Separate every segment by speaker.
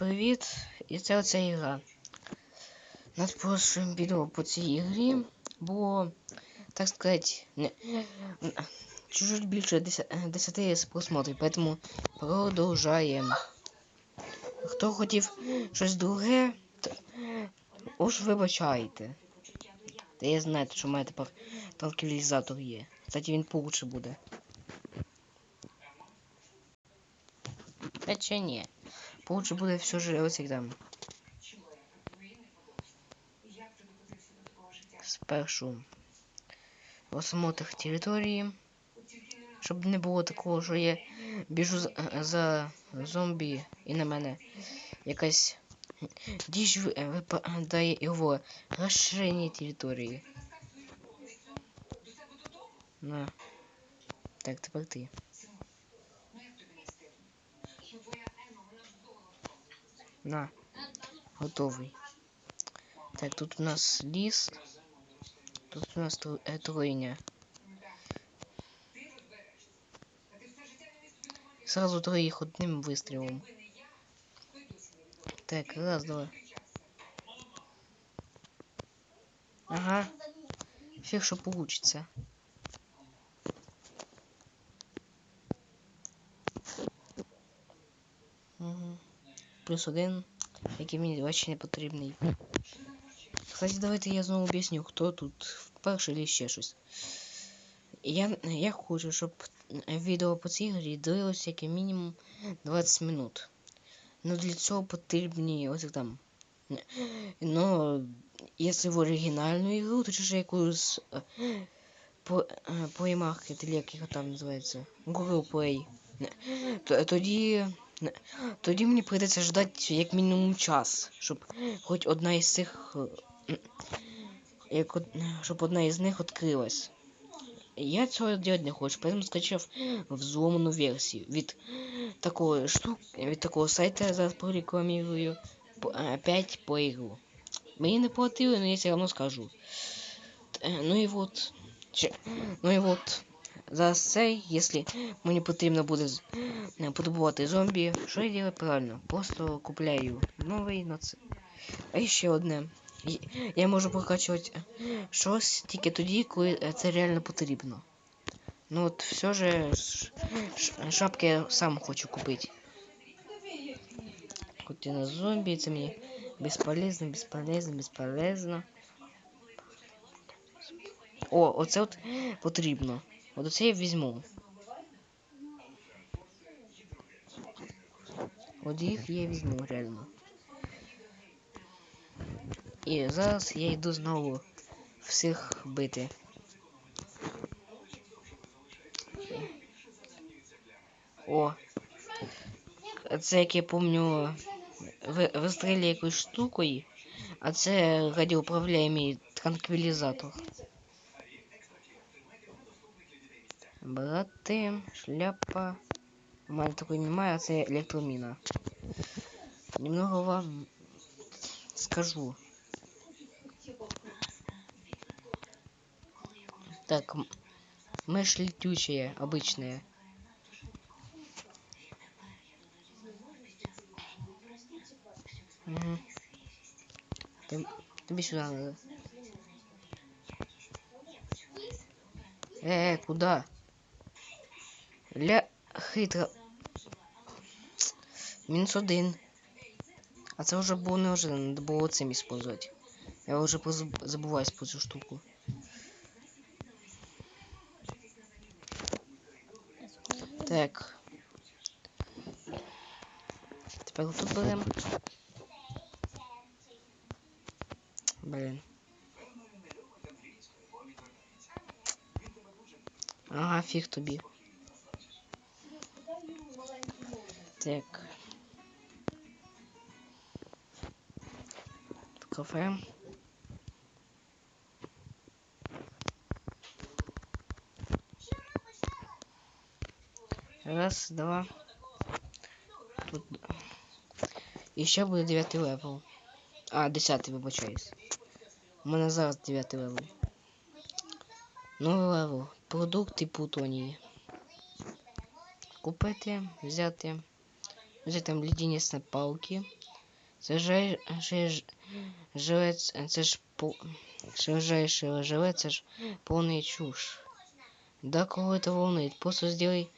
Speaker 1: Привіт! І це оця ігра. Над прошлым відео по цій ігрі було, так сказать, не, більше 10, 10 просмотрів, поэтому продовжаємо. Хто хотів щось друге, то уж вибачайте. Та я знаю, що в мене тепер транквілізатор є. Кстати, він получше буде. Хоча ні. Получше буде все же ось там. Спершу осмотр території. Щоб не було такого, що я біжу за, за зомбі і на мене якась діж випадає його розширення території. На. Так, тепер ти. На. Готовий. Так, тут у нас ліс. Тут у нас тройня. Сразу троих одним выстрелом. Так, раз, два. Ага. Фиг, что получится. Плюс один, який мені вообще не потрібний. Кстати, давайте я знову об'ясню, хто тут вперше чи ще щось. Я я хочу, щоб відео по цій грі дивилося як мінімум 20 минут. Ну для цього потрібні ось там. Ну, якщо в оригінальну ігру, то чи якусь по, Play як його там називається, Google Play. Тоді тоді мені прийдеться ждати як мінімум час, щоб хоч одна із цих як, щоб одна із них відкрилась. Я цього делать не хочу, поэтому скачав взломану версію від такого штук, від такого сайта я зараз прорекламирую опять по игру. Мені не платили, но я все равно скажу. Ну и вот. Ну и вот. Зараз цей, якщо мені потрібно буде подобувати зомбі, що я роблю правильно? Просто купляю новий на це. А ще одне. Я можу прокачувати щось тільки тоді, коли це реально потрібно. Ну от все же шапки я сам хочу купити. Хоч і на зомбі, це мені безполезно, безполезно, безполезно. О, оце от потрібно. От оце я візьму. От їх я візьму реально. І зараз я йду знову всіх бити. О! Це як я помню вистріли якоюсь штукою, а це радіоуправляємий транквілізатор. Брати, шляпа. У мене такої немає, а це електроміна. Немного вам скажу. Так, мышь летучая, обычная. Угу. Ты, тебе сюда надо. Э, -э куда? Ля хитро. Мінус один. А це вже було не вже, треба було цим использовать. Я вже забуваюсь по цю штуку. Так. Тепер тут беремо. Блин. Ага, фиг тобі. Так. В кафе. Раз, два. Тут... Еще буде дев'ятий левел. А, десятий, вибачаюсь. У мене зараз дев'ятий левел. Новий левел. Продукти Плутонії. Купити, взяти. Ось там леденісні палки. Це же, же, живе, це ж по... Же живе, це ж повний чуш. Да кого это волнует? Просто сделай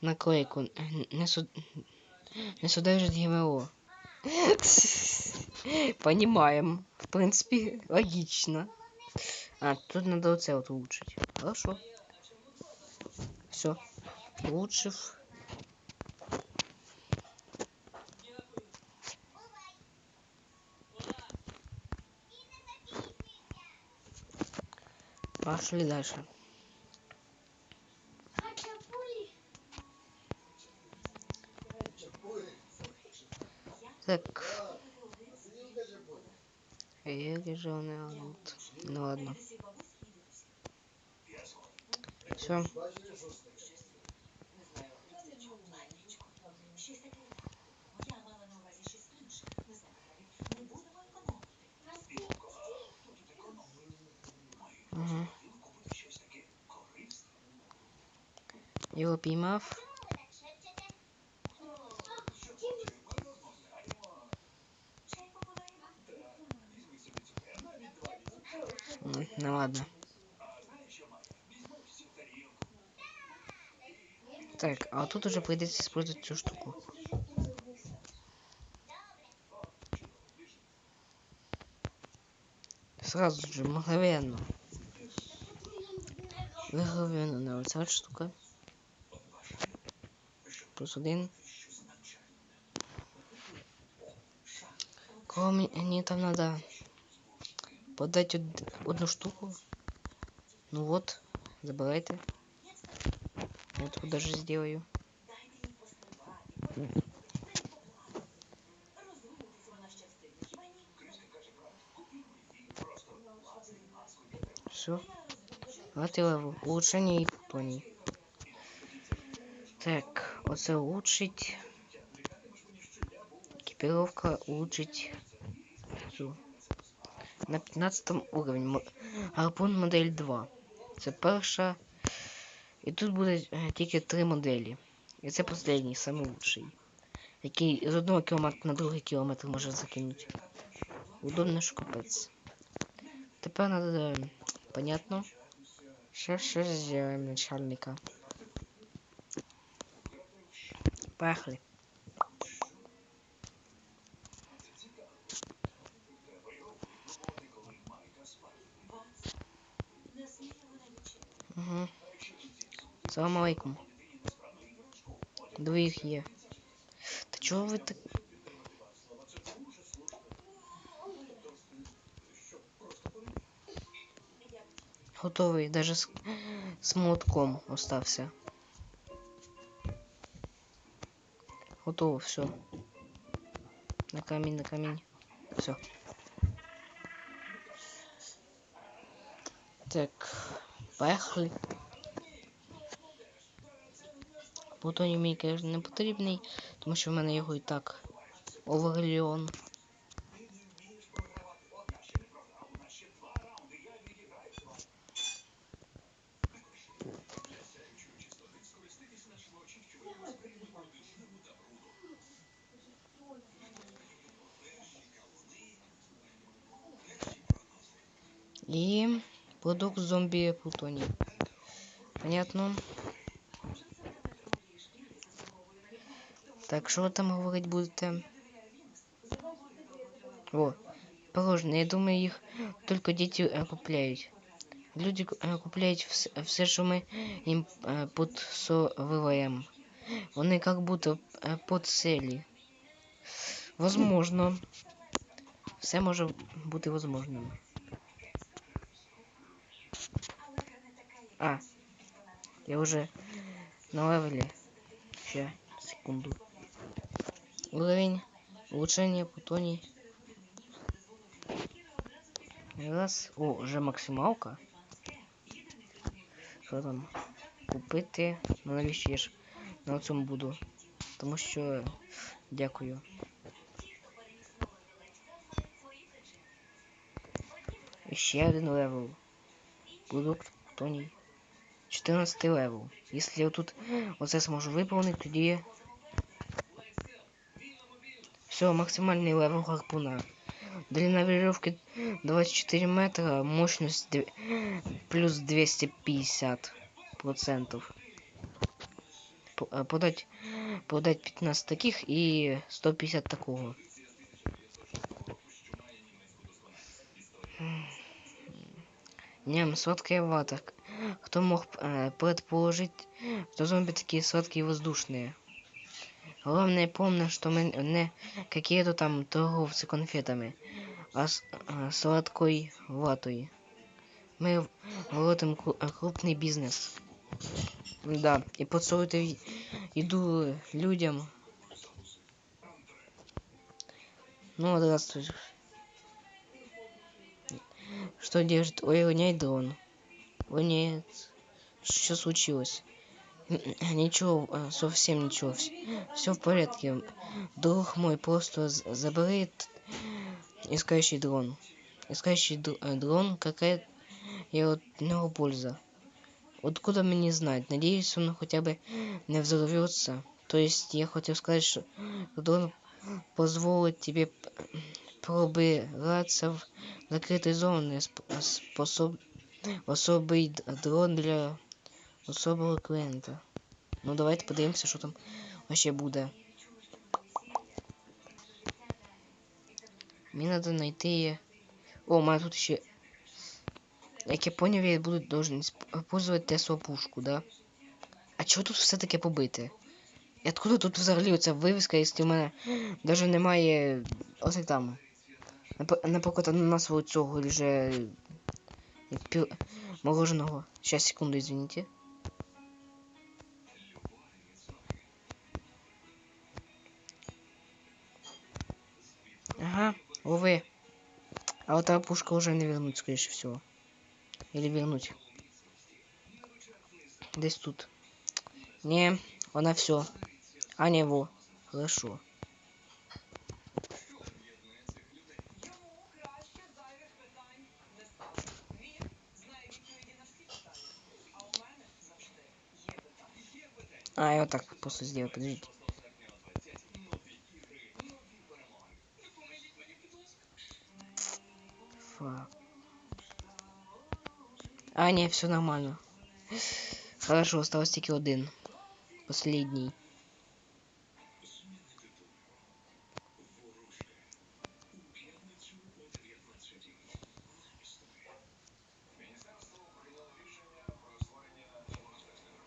Speaker 1: наклейку. Не, суд... не содержит ГМО. Понимаем. В принципе, логично. А, тут надо оце вот улучшить. Хорошо. Все. Улучшив. Пошли дальше. Так. Еле же он. Ну ладно. Все. Піймав. М, Ну ладно. Так, а тут уже придется использовать эту штуку. Сразу же, мгновенно. Мгновенно на вот эта штука. Плюс один. Кого мне там надо подать од- одну штуку? Ну вот, забирайте. Я тут даже сделаю. Все. Вот и левел. Улучшение и плутоний. Так, оце улучшить. Экипировка улучшить. На 15 уровень. Мо- Гарпун модель 2. Це перша. І тут буде е, тільки три моделі. І це останній, лучший. Який з одного кілометра на другий кілометр може закинути. Удобно, що капець. Тепер надо, понятно. Ще щось зробимо начальника. Поехали. Угу. Салам алейкум. Двоїх є. Та чого ви так. Готовий, даже з, з молотком остався. Готово, все. На камень, на камень. Все. Так, поехали. Плутоній мені, конечно, не потрібний, тому що в мене його і так оверліон. І продукт зомбі Плутоній. Понятно? Так, що ви там говорити будете? О, положено. Я думаю, їх тільки діти е, купляють. Люди ку- е, купляють все, все що ми їм е, підсовуємо. Вони як будто е, подселі. Возможно. Все може бути возможним. А, я уже на левеле. Ща, секунду. Уровень улучшения плутоний. Раз. О, уже максималка. Що там? Купити. Ну навіщо я ж на цьому буду? Тому що дякую. І ще один левел. Продукт Тоні. 14 левел. Якщо я тут оце зможу виповнити, тоді Все, максимальный левел гарпуна. Длина веревки 24 метра, мощность 2... плюс 250 процентов. Э, подать, подать 15 таких и 150 такого. Ням, сладкая вата. Кто мог э, предположить, что зомби такие сладкие и воздушные? Главное, помню, что мы не какие-то там торговцы конфетами, а, с, а сладкой ватой. Мы вводим крупный бизнес. Да, и подсовывают еду людям. Ну, здравствуй. Что держит? Ой, гоняй дрон. О нет. Что случилось? Ничего, э, совсем ничего. Все в порядке. Друг мой просто забрит искающий дрон. Искающий э, дрон, какая я от него польза. Откуда мне знать? Надеюсь, он хотя бы не взорвется. То есть я хотел сказать, что дрон позволит тебе пробираться в закрытой зоне способ особый дрон для особого клиента. Ну давайте подивимося, що там вообще буде. Мені надо найти... О, у мене тут ще... Як я поняв, я буду должен использовать Теслу пушку, да? А чого тут все таке побите? І откуда тут взагалі оця вивіска, якщо в мене навіть немає... Ось там. Наприклад, ананасового цього, вже... Пір... Мороженого. Сейчас, секунду, извините. Ага, увы. А вот эта пушка уже не вернуть, скорее всего. Или вернуть. Здесь тут. Не, она все. А не его. Хорошо. А, я вот так просто сделаю, подождите. Фак. А, не, все нормально. Хорошо, осталось тільки один. Последний.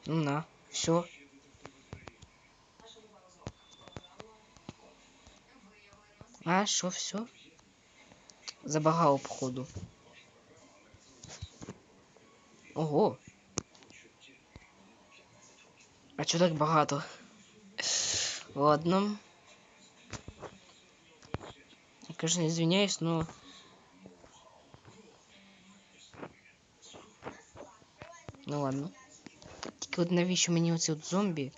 Speaker 1: Ну на, все. А, що, все? Забагав походу. Ого. А чого так багато? Ладно. Я, конечно, извиняюсь, но... Ну ладно. Тільки от навіщо мені оці от зомбі?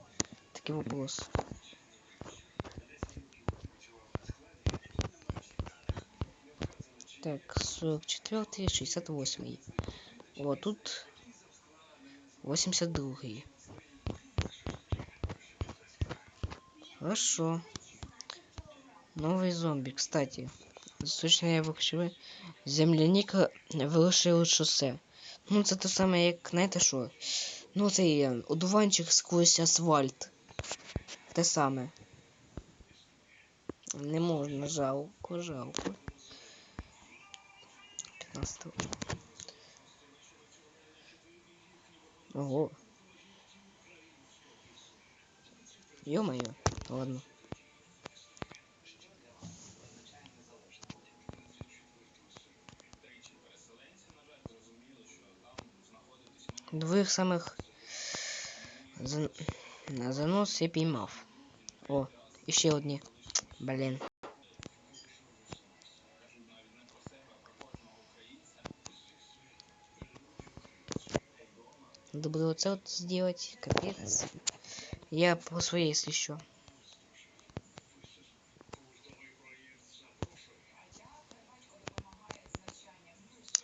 Speaker 1: Такий вопрос. Так, 44 68 Вот тут 82 -й. Хорошо. Новый зомби, кстати. Сочная вихчове земляника вирушили шосе. Ну, це те саме, як, знаєте що? Ну, цей одуванчик сквозь асфальт. Те саме. Не можна, жалко, жалко. 15 Ого. Ё-моё. Ладно. Двоих самых за... занос я піймав. О, еще одни. Блин. Надо было вот это сделать. Капец. Я по своей, если еще.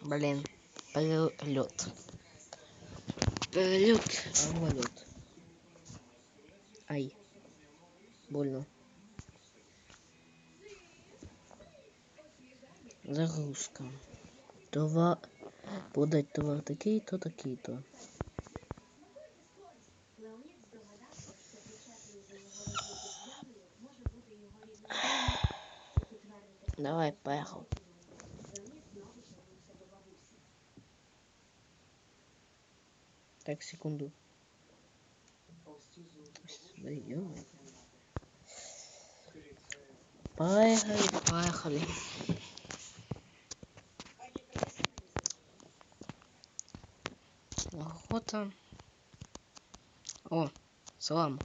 Speaker 1: Блин. Полет. Полет. Самолет. Ай. Больно. Загрузка. Товар. Подать товар такий-то, такий-то. Давай, поехал. Так, секунду. Поехали, поехали. Охота. О, салам.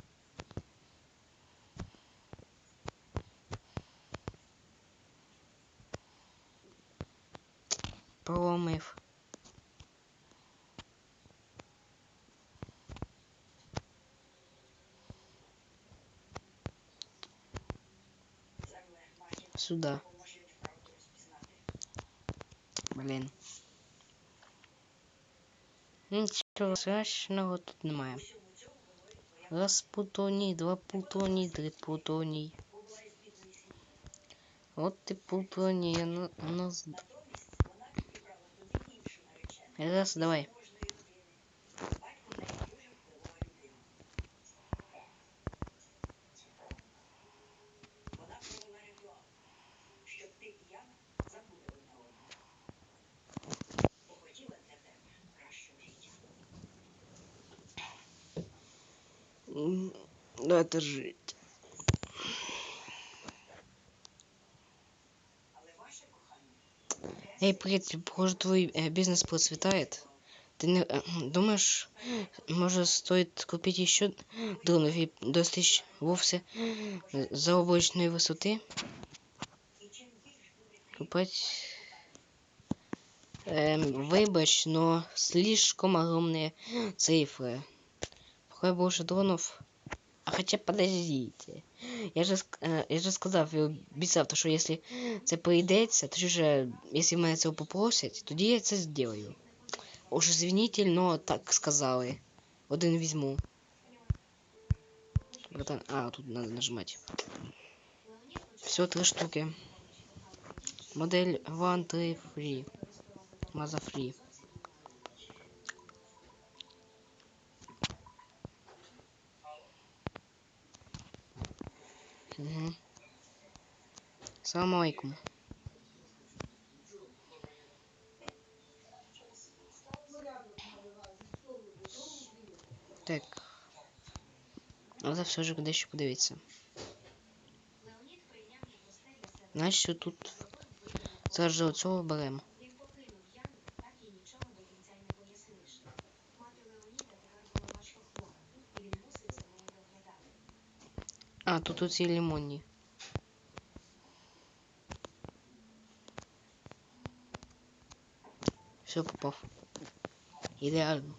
Speaker 1: Поломив. Сюда. Блін. Нічого страшного тут немає. Раз плутоній, два плутоній, три плутоній. От ти плутоній, ну, у нас... Раз, давай. М, Давайте жить. Эй, приятель, похоже, твой э, бизнес процветает. Ты не, э, думаешь, может стоит купить еще дронов и достичь вовсе э, заоблачной высоты? Купать... Эм, выбач, но слишком огромные цифры. Пускай больше дронов. А хотя подождите. Я же, ск- е, я же сказав і обіцяв, то, що якщо це прийдеться, то що ж, якщо мене цього попросять, тоді я це зроблю. Уж извините, но так сказали. Один візьму. Братан, а, тут надо нажимать. Все, три штуки. Модель One 3 Free. Маза Free. Угу. Салам алейкум. Так. Треба все ж дещо подивитися. Значить, тут зараз же оцього беремо. А, тут оці лимонні. Все попав. Ідеально.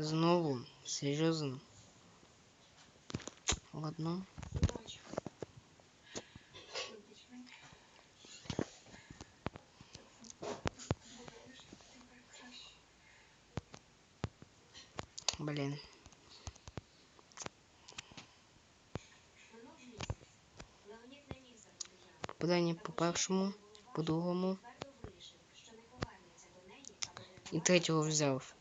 Speaker 1: Знову? Серйозно? Ладно. Блін.
Speaker 2: Минув місяць. Леонід не міг забути Яну.
Speaker 1: Попадання по першому, по другому.
Speaker 2: Твердо вирішив, що не повернеться до неї, аби
Speaker 1: І
Speaker 2: врятувати
Speaker 1: третього взяв.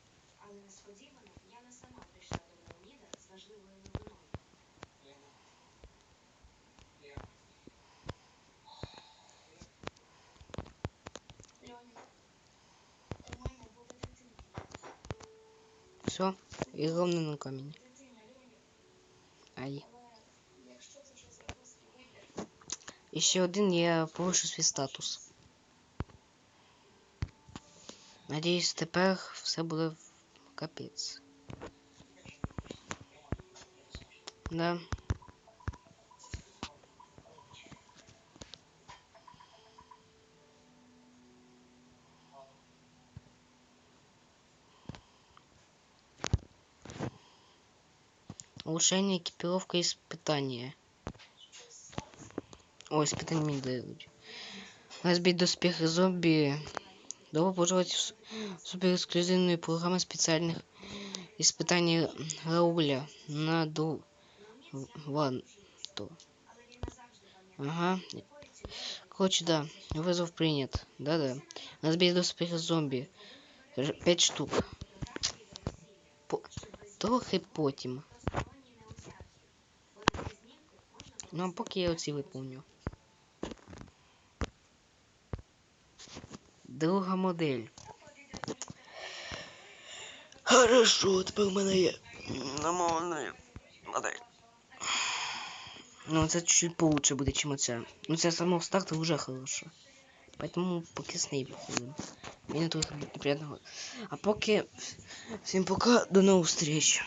Speaker 2: зробив свій вибір,
Speaker 1: І ще один я повишу свій статус. Надіюсь, тепер все буде в капець. Да. Улучшение экипировка и испытания. Ой, испытания мне дают. Разбить доспехи зомби. Добро пожаловать в суперэксклюзивную программу специальных испытаний Рауля на ду... Ван... то. Ага. Короче, да. Вызов принят. Да-да. Разбить доспехи зомби. Пять штук. По... Трохи потім. Ну, а поки я оці виповню. Друга модель. Хорошо, тепер у мене є нормальна модель. Ну, це чуть получше буде, чим оця. Ну, це само старту вже хорошо. Поэтому поки з нею походимо. Мені трохи неприятно. А поки всім пока, до нових встреч.